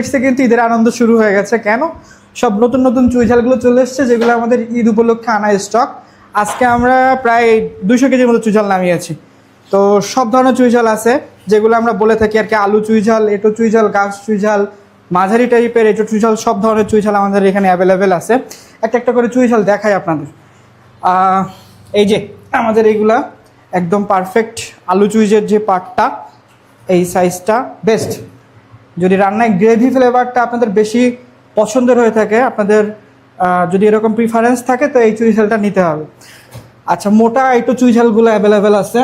ইটসে কিন্তু ঈদের আনন্দ শুরু হয়ে গেছে। কেন? সব নতুন নতুন চুইঝালগুলো চলে এসছে, যেগুলো আমাদের ঈদ উপলক্ষে আনা স্টক আজকে আমরা প্রায় দুশো কেজির মতো চুইঝাল নামিয়েছি তো সব ধরনের চুইঝাল আছে, যেগুলো আমরা বলে থাকি আর কি, আলু চুইঝাল, এটো চুইঝাল, গাছ চুইঝাল, মাঝারি টাইপের এটো চুইঝাল, সব ধরনের চুইঝাল আমাদের এখানে অ্যাভেলেবেল আছে। একটা একটা করে চুইঝাল দেখাই আপনাদের। এই যে আমাদের এইগুলা একদম পারফেক্ট আলু চুইজের যে পার্টটা এই সাইজটা বেস্ট যদি রান্নায় গ্রেভি ফ্লেভারটা আপনাদের বেশি পছন্দের হয়ে থাকে, আপনাদের যদি এরকম প্রিফারেন্স থাকে, তো এই চুইঝালটা নিতে হবে। আচ্ছা মোটা একটু চুইঝালগুলো অ্যাভেলেবেল আছে।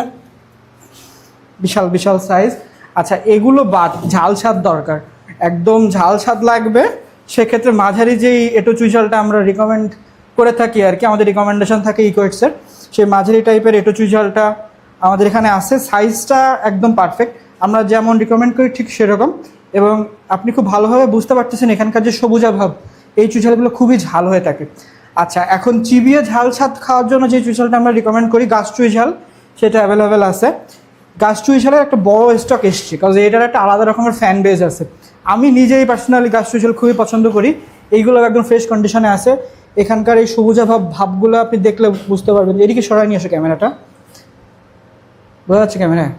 বিশাল বিশাল সাইজ আচ্ছা এগুলো বাদ, ঝাল স্বাদ দরকার। একদম ঝাল স্বাদ লাগবে। সেক্ষেত্রে মাঝারি যেই এটো চুইঝালটা আমরা রিকমেন্ড করে থাকি আর কি, আমাদের রিকমেন্ডেশন থাকে ইকোয়েটসের সেই মাঝারি টাইপের এটো চুইঝালটা আমাদের এখানে আছে। সাইজটা একদম পারফেক্ট আমরা যেমন রিকমেন্ড করি ঠিক সেরকম। এবং আপনি খুব ভালোভাবে বুঝতে পারতেছেন এখানকার যে সবুজা ভাব, এই চুইঝালগুলো খুবই ঝাল হয়ে থাকে। আচ্ছা এখন চিবিয়ে ঝাল স্বাদ খাওয়ার জন্য যে চুইঝালটা আমরা রিকমেন্ড করি, গাছ চুইঝাল, সেটা অ্যাভেলেবেল আছে। গাছ চুইঝালের একটা বড় স্টক এসছে, কারণ এটার একটা আলাদা রকমের ফ্যান বেজ আছে। আমি নিজেই পার্সোনালি গাছ চুইঝাল খুবই পছন্দ করি, এইগুলো একদম ফ্রেশ কন্ডিশনে আছে। এখানকার এই সবুজা ভাব, ভাবগুলো আপনি দেখলে বুঝতে পারবেন। এদিকে সরাই নিয়ে আসো ক্যামেরাটা। বোঝা যাচ্ছে ক্যামেরায়?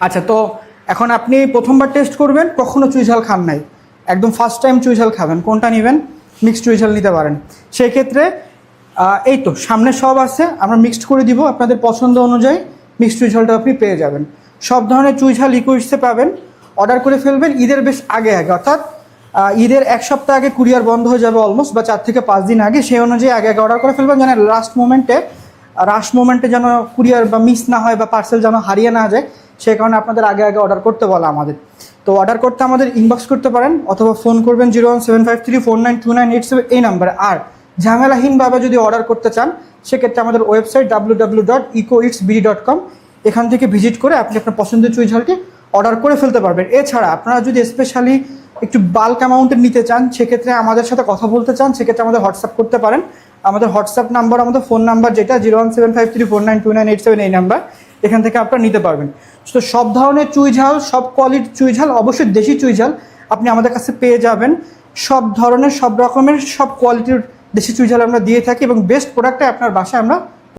আচ্ছা তো এখন আপনি প্রথমবার টেস্ট করবেন, কখনো চুইঝাল খান নাই। একদম ফার্স্ট টাইম চুইঝাল খাবেন। কোনটা নেবেন? মিক্সড চুইঝাল নিতে পারেন। সেই ক্ষেত্রে এই তো, সামনে সব আছে, আমরা মিক্সড করে দিব। আপনাদের পছন্দ অনুযায়ী মিক্সড চুইঝালটা আপনি পেয়ে যাবেন। সব ধরনের চুইঝাল লিকুইডসে পাবেন। অর্ডার করে ফেলবেন, ঈদের বেশ আগে আগে, অর্থাৎ ঈদের এক সপ্তাহ আগে কুরিয়ার বন্ধ হয়ে যাবে অলমোস্ট বা চার থেকে পাঁচ দিন আগে। সেই অনুযায়ী আগে আগে অর্ডার করে ফেলবেন, যেন লাস্ট মোমেন্টে রাশ মোমেন্টে যেন কুরিয়ার বা মিস না হয় বা পার্সেল যেন হারিয়ে না যায়। সেই কারণে আপনাদের আগে আগে অর্ডার করতে বলা আমাদের। তো অর্ডার করতে আমাদের ইনবক্স করতে পারেন, অথবা ফোন করবেন zero one seven five three four nine two nine eight seven, এই নাম্বারে আর ঝামেলাহীনভাবে যদি অর্ডার করতে চান, সেক্ষেত্রে আমাদের website W W dot eco its BD dot com এখান থেকে ভিজিট করে আপনি আপনার পছন্দের চুইঝালটি অর্ডার করে ফেলতে পারবেন। এছাড়া আপনারা যদি স্পেশালি একটু বাল্ক অ্যামাউন্টের নিতে চান, সেক্ষেত্রে আমাদের সাথে কথা বলতে চান, সেক্ষেত্রে আমাদের হোয়াটসঅ্যাপ করতে পারেন। আমাদের হোয়াটসঅ্যাপ নাম্বার আমাদের ফোন নাম্বার যেটা zero one seven five three four nine two nine eight seven এই নাম্বার এখান থেকে আপনারা নিতে পারবেন। তো সব ধরনের চুইঝাল সব কোয়ালিটির চুইঝাল অবশ্যই দেশি চুইঝাল আপনি আমাদের কাছে পেয়ে যাবেন। সব ধরনের, সব রকমের, সব কোয়ালিটির দেশি চুইঝাল আমরা দিয়ে থাকি এবং বেস্ট প্রোডাক্টে আপনার বাসায় আমরা